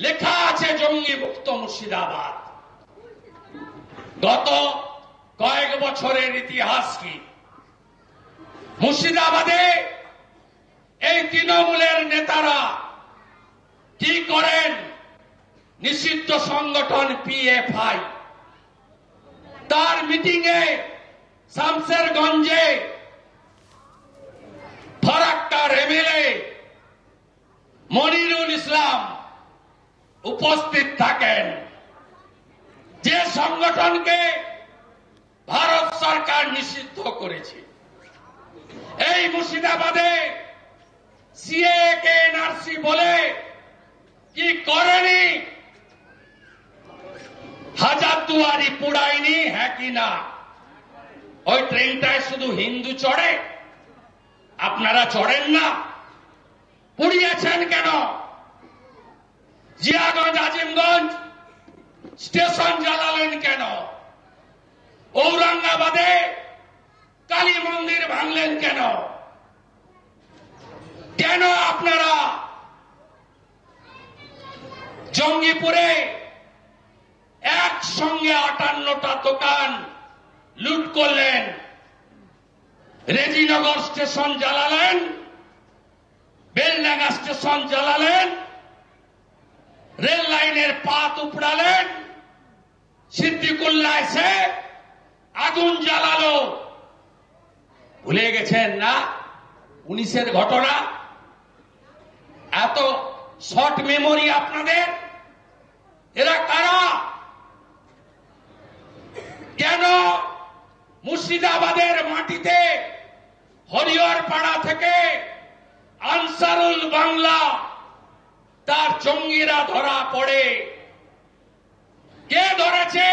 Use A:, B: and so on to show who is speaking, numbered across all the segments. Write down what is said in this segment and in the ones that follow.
A: লেখা আছে জঙ্গি মুক্ত মুর্শিদাবাদ। গত কয়েক বছরের ইতিহাস কি? মুর্শিদাবাদে এই তৃণমূলের নেতারা কি করেন? নিষিদ্ধ সংগঠন পিএফআই তার মিটিংয়ে শামসেরগঞ্জে ফরাক্কার এমএলএ মনিরুল ইসলাম উপস্থিত থাকেন। যে সংগঠনকে ভারত সরকার নিষিদ্ধ করেছে, এই মুর্শিদাবাদে সিএ কে এনআরসি বলে কি করেনি? হাজার দুয়ারি পুড়ায়নি হ্যাঁ কি না? ওই ট্রেনটায় শুধু হিন্দু চড়ে, আপনারা চড়েন না। পুড়িয়েছেন কেন? জিয়াগঞ্জ আজিমগঞ্জ, স্টেশন জ্বালালেন কেন? ঔরঙ্গাবাদে কালী মন্দির ভাঙলেন কেন? কেন আপনারা জঙ্গিপুরে একসঙ্গে আটান্নটা দোকান লুট করলেন? রেজিনগর স্টেশন জ্বালালেন, বেলডাঙ্গা স্টেশন জ্বালালেন রেল লাইনের পাত উপড়ালেন। সিদ্দিকুল্লাহ এসে আগুন জ্বালালো। ভুলে গেছেন না? উনিশের ঘটনা? এত শর্ট মেমোরি আপনাদের? এরা কারা? কেন মুর্শিদাবাদের মাটিতে হরিহর পাড়া থেকে আনসারুল বাংলা তার জঙ্গিরা ধরা পড়ে। কে ধরেছে?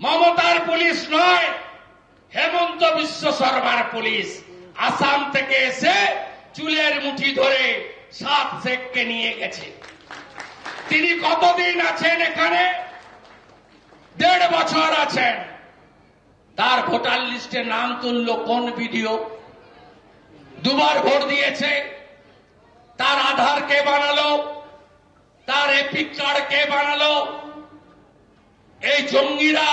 A: মমতার পুলিশ নয়, হেমন্ত বিশ্ব শর্মার পুলিশ। আসাম থেকে এসে চুলের মুঠি ধরে সাত শেখকে নিয়ে গেছে। তিনি কতদিন আছেন এখানে? দেড় বছর আছেন। তার ভোটার লিস্টে নাম তুললো কোন ভিডিও? দুবার ভোট দিয়েছে। আধার কে বানালো? তার এপিক কে বানালো? এই জঙ্গিরা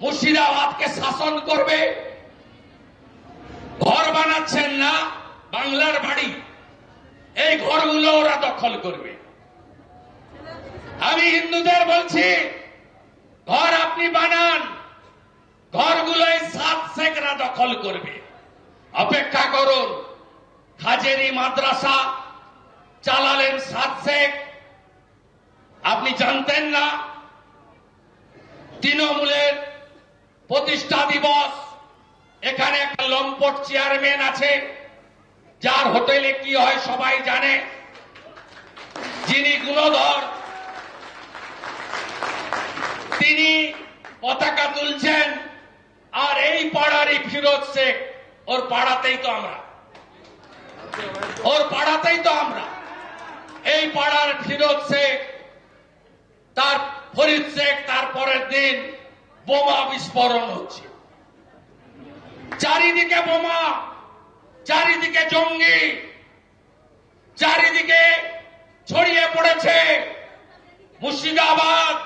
A: মুর্শিদাবাদকে শাসন করবে? ঘর বানাচ্ছেন না, বাংলার বাড়ি। এই ঘরগুলো ওরা দখল করবে। আমি হিন্দুদের বলছি, ঘর আপনি বানান ঘরগুলোই সাত শেখরা দখল করবে। অপেক্ষা করুন হাজেরি মাদ্রাসা চালালেন সাত শেখ আপনি জানতেন না, তৃণমূলের প্রতিষ্ঠা দিবস, এখানে একটা লম্পট চেয়ারম্যান আছে, যার হোটেলে কি হয় সবাই জানে। যিনি গুণধর, তিনি পতাকা তুলছেন, আর এই পাড়ারই ফিরোজ শেখ, ওর পাড়াতেই তো আমরা। ওর পাড়াতেই তো আমরা। এই পাড়ার ফিরোজ শেখ, তার ফরিদ শেখ, তারপরের দিন বোমা বিস্ফোরণ হচ্ছে। চারিদিকে বোমা, চারিদিকে জঙ্গি, চারিদিকে ছড়িয়ে পড়েছে মুর্শিদাবাদ।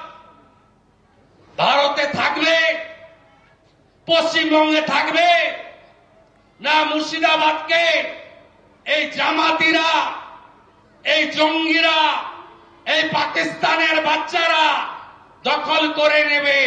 A: ভারতে থাকবে, পশ্চিমবঙ্গে থাকবে, না মুর্শিদাবাদকে, এই জামাতিরা এই জঙ্গিরা এই পাকিস্তানের বাচ্চারা দখল করে নেবে।